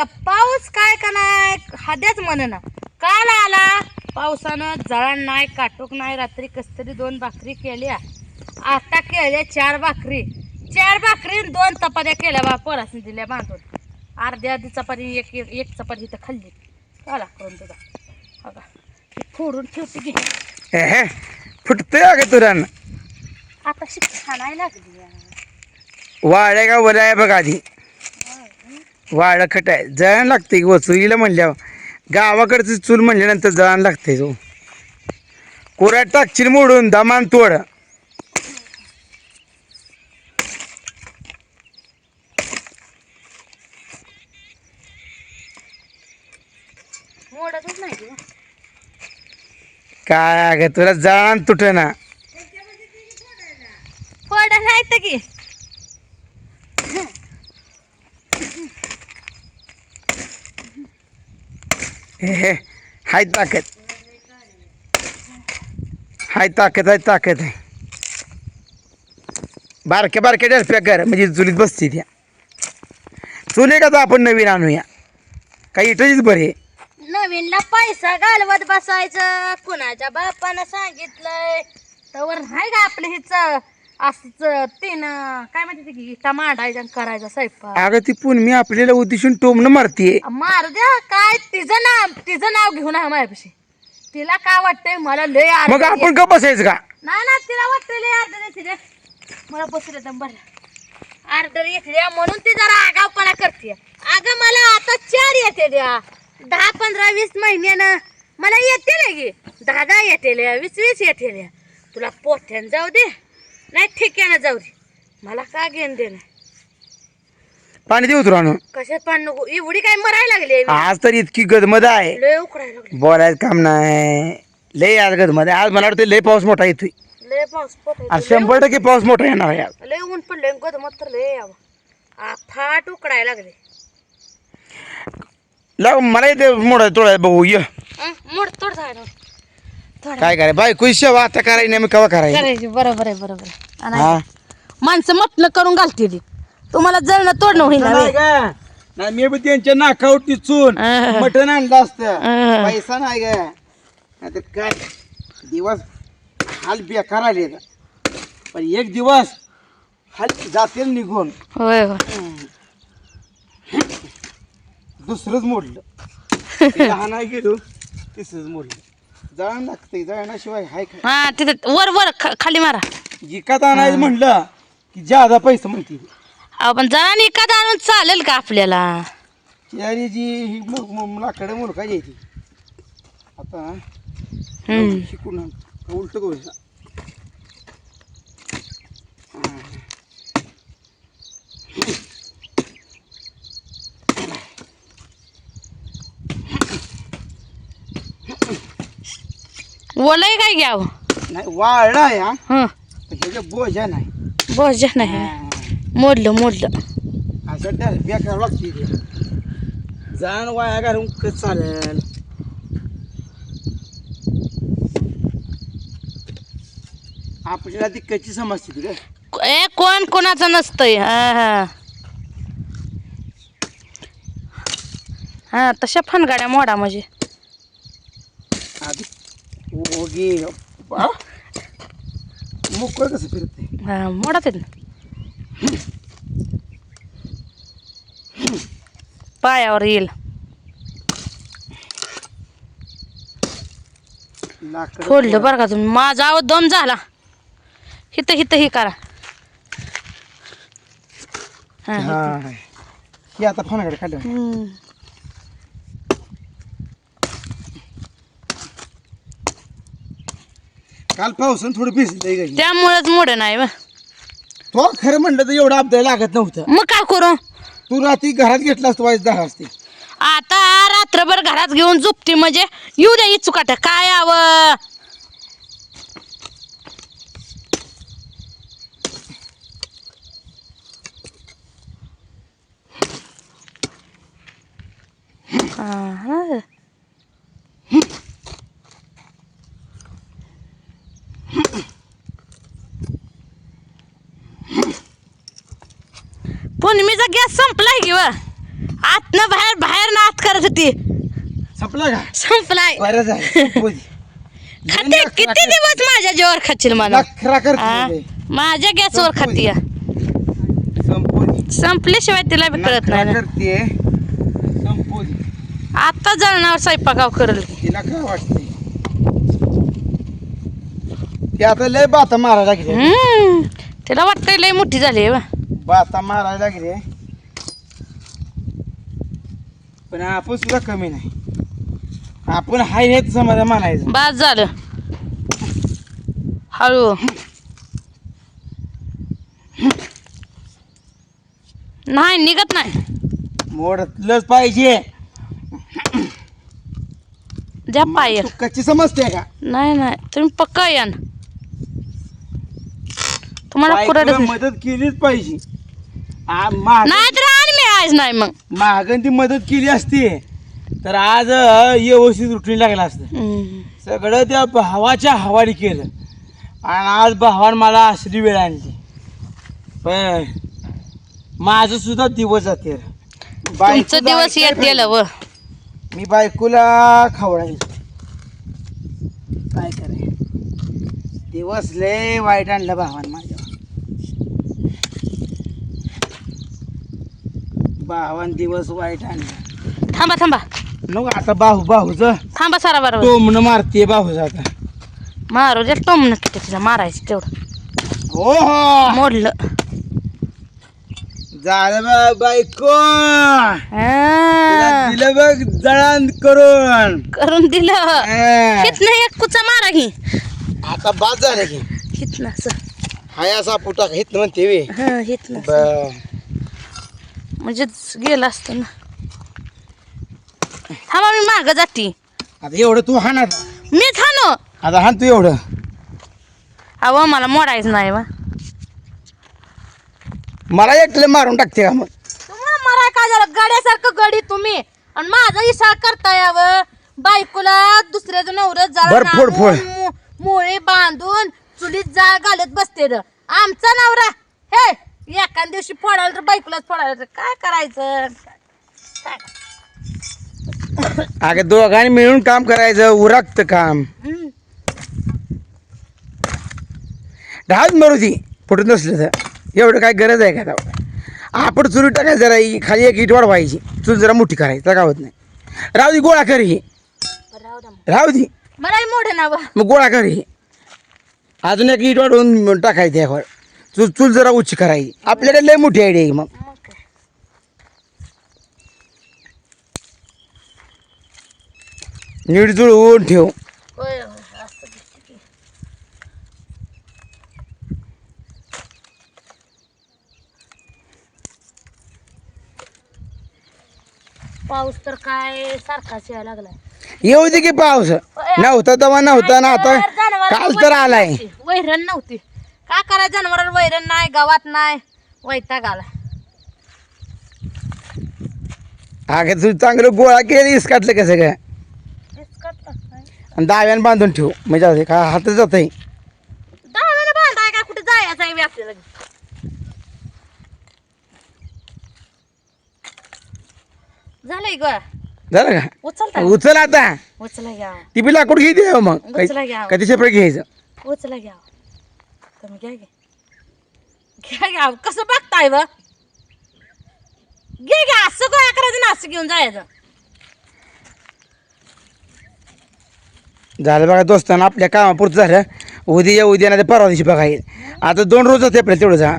बघा पाऊस काय का नाही? हाद्याच म्हणना काल आला पावसानं जळण नाही काटूक नाही रात्री कस तरी दोन भाकरी केल्या. आता केल्या चार भाकरी. चार भाकरी दोन चपात्या केल्या बा पोरासनी दिल्या बांधून. अर्धी अर्धी चपाती एक एक एक चपाती इथं खाल्ली. आला करून तुझा बघा फोडून ठेवते घे. हे फुटतंय अगं तुरान. आता शिक्षण नाही लागली वाड्या का आहे बघ आधी. वाडा खट आहे. जळण लागते वसुलीला म्हणल्यावर गावाकडचं चूल म्हणल्यानंतर जळण लागते तो कोऱ्यात टाकशील मोडून दमान तोड. मोडतच नाही की. काय अगं तुला जळण तुट ना फोडा नाही तर की. हे हे. हाय ताकद. हाय ताकद आहे ताकद. आहे बारक्या बारक्या डरप्या कर म्हणजे चुलीत बसते त्या. चुले का तर आपण नवीन आणूया? काही इटच बरे नवीनला पैसा घालवत बसायचं. कुणाच्या बापानं सांगितलंय. तर हाय का आपलं हिच? असंच तीन काय म्हणते की इटा मांडायचा करायचा स्वयंपाक. अगं ती पुनमी आपल्याला उद्देशून टोमणं मारतीये. मार द्या काय तिचं नाव तिचं नाव घेऊन आहे माझ्यापाशी. तिला काय वाटतंय मला लय मग आपण का बसायचं का? नाही ना तिला वाटतंय लय अर्ध देते रे. मला बसू दे बरं अर्ध येते म्हणून ती जरा आगावपणा करते अगं मला आता चार येते द्या. दहा पंधरा वीस महिन्यानं मला येते लगे. दहा दहा येते वीस वीस येते तुला पोठ्यान जाऊ दे. नाही ठिक्यानं जाऊ दे. मला का घेऊन दे पाणी देऊ तुला आणून. कशात पाणी नको? एवढी काय मरायला लागली आज तर इतकी गदमद आहे. लय उकडायला लागली. बोलायचं काम नाही. लय आज गदमद आहे. आज मला वाटतं लय पाऊस मोठा येतोय. लय पाऊस आज शंभर टक्के पाऊस मोठा येणार आहे आज. लय ऊन पडलंय गद मात्र लय यावं आ, फाट उकडायला लागले. लाव मला इथे मोठा तोडा बघू ये. मोड तोड झालं काय कराय बायको शेवा आता करायची नाही मग केव्हा करायची बरोबर आहे बरोबर आहे. आणि हा? माणसं मटणं करून घालते ती. तुम्हाला जळणं तोडणं होईल ना नाही. का? नाही मी बी त्यांच्या नाकावरती चून अं. मटण आणलं असतं. अं. पैसा नाही का? नाही तर काय? दिवस हाल बेकार आले. पण एक दिवस हाल जातील निघून. होय होय. दुसरंच मोडलं. लहान आहे गेलो तिसरंच मोडलं. जळण लागतंय जळणाशिवाय हाय काय? हा तिथं वर वर ख- खाली मारा. जिकात आणायचं म्हणलं की ज्यादा पैसा म्हणते आपण जरा एखादा आणून चालेल का आपल्याला? त्यारी जी ही मग मग लाकडं मुलका यायची आता हम्म. शिकून उलट करू ओलय काय घ्यावं नाही वाळला या. हं. ह्याच्या बोजा नाही. बोज नाही. मोडलं मोडलं. अशा त्या बेकार लागते ते जाण वाया घालून कसं चालेल? आपल्याला ती कच्ची समजते ती ए कोण कोणाचं नसतंय? हा हा. हा तशा फनगाड्या मोडा म्हणजे. ओगे बा मोकळ कसं फिरते हा मोडा ते ना पायावर येईल लाकड फोडलं बरं का तुम्ही माझा आवाज दम झाला हिथं हिथं ही करा हा, हा हे आता फोनाकडे खाल्लं हम्म. काल पावसानं थोडं भिजलंय त्यामुळेच मोड नाही बा. तो खरं म्हणलं तर एवढं अपदाय लागत नव्हतं. मग काय करू? तू रात्री घरात घेतला असतो वाईस दहा असते आता रात्रभर घरात घेऊन झोपते म्हणजे येऊ द्या इचुकाट काय यावं पुनमीचा गॅस संपलाय की व? आतनं बाहेर बाहेर नात करत होती. संपलं का? संपलाय. बरं झालं. खाते किती दिवस माझ्या जेवर खाशील मला? नखरा हा? माझ्या गॅसवर खाती या. संपवली संपल्याशिवाय तिला बी कळत नखरा नाही. ना. करते आता जळणावर स्वयंपाकाव करल. तिला काय वाटते ते आता लय बाता मारायला लागले. हम्म. तिला वाटतंय लय मोठी झाली आहे बा. बाता मारायला लागले पण आपण सुद्धा कमी नाही. आपण हाय हेच समाधान मानायचं बास झालं. हळू. नाही निघत नाही. मोडतलंच पाहिजे. द्या पाय कच्ची समजते का? नाही नाही. तुम्ही पक्का या ना तुम्हाला बायकोला मदत केलीच पाहिजे. नाही तर आणि मी आज नाही मग. महागन ती मदत केली असती तर आज अ, व्यवस्थित रुटीन लागलं असतं. हम्म. सगळं त्या भावाच्या हवाली केलं. आणि आज भावानं मला असली वेळ आणली. पण माझं सुद्धा दिवस जाते. तुमचं दिवस येतील व. मी बायकोला खवडायचो. काय कराय दिवस लय वाईट आणलं भावानं माझ्या भावान दिवस वाईट आणलं थांबा थांबा. नको आता बाहू बाहूच थांबा सारा बरोबर टोमन मारते बाहूच आता. मारू द्या टोमन तिला मारायचं तेवढं. हो हो. मोडलं. झालं बा बायको. हा. तिला दिलं बघ जळण करून. करून दिलं. हा. हितनं एक कुचा मारा घे. आता बाद झालं की. हितनं असं हाय असा पुटा हित म्हणते हा हितनं असं. बर. म्हणजे गेलं असतं ना. थांबा मी माग जाती. आता एवढं तू हाणार. मीच हानो आता हाण तू एवढं. अहो मला मोडायचं नाही वा मला एकलं मारून टाकते का मग? तुम्हाला मराय काय झालं? गाड्यासारखं गडी तुम्ही. आणि माझा इशारा करता यावं बायकोला दुसऱ्याचं नवरं बर, फोड, फोड. मोळे बांधून चुलीत जाळ घालत बसते र. आमचा नवरा. हे! एका दिवशी फोडायला तर बायकोलाच फोडायला तर काय करायचं? काय? अगं दोघांनी मिळून काम करायचं उरकतं काम. हम्म. ढाल मरू ती. फुटत नसलं तर. एवढं काय गरज आहे का तेव्हा आपण चुरी टाकायचं जरा ही खाली एक इट वाढवायची चूल जरा मोठी करायची तर गावत नाही. राहू दे गोळा कर ही. राहू द्या मग. राहू दे. मला मोठे ना बा. मग गोळा कर ही. अजून एक इट वाढवून टाकायची त्यावर चूल चूल जरा उच्च करायची आपल्याकडे लय मोठी आयडिया आहे मग. नीट जुळवून ठेव. होय होय असं दिसतं की. पाऊस तर काय सारखाच यायला लागलाय. येऊ दे की पाऊस. नव्हता तेव्हा नव्हता ना आता काल तर आलाय. वैरण नव्हती. काय करायचं जनावरांना वैरण नाही गावात नाही? वैताग आला अगं तू चांगलं गोळा केली इसकाटलं कसं काय? आणि दाव्यानं बांधून ठेव. म्हणजे असं का हात जात आहे बांधाय काय कुठे जायचं आहे बी आपल्याला झालंय ग झालं का? उचलता उचल आता. उचला घ्या. ती बी लाकूड हो मग. उचला घ्या. कधी सेपरेट घ्यायचं? उचला घ्या. तुम्ही घ्या घ्या घ्या घ्या कसं बघताय व? घे घ्या असं काय करायचं ना असं घेऊन जायचं? झालं बघा दोस्तांना आपल्या कामापुरतं झालं. उद्या उद्या नाही तर परवा दिवशी बघा येईल. आता दोन रोज होते आपल्याला तेवढं जा.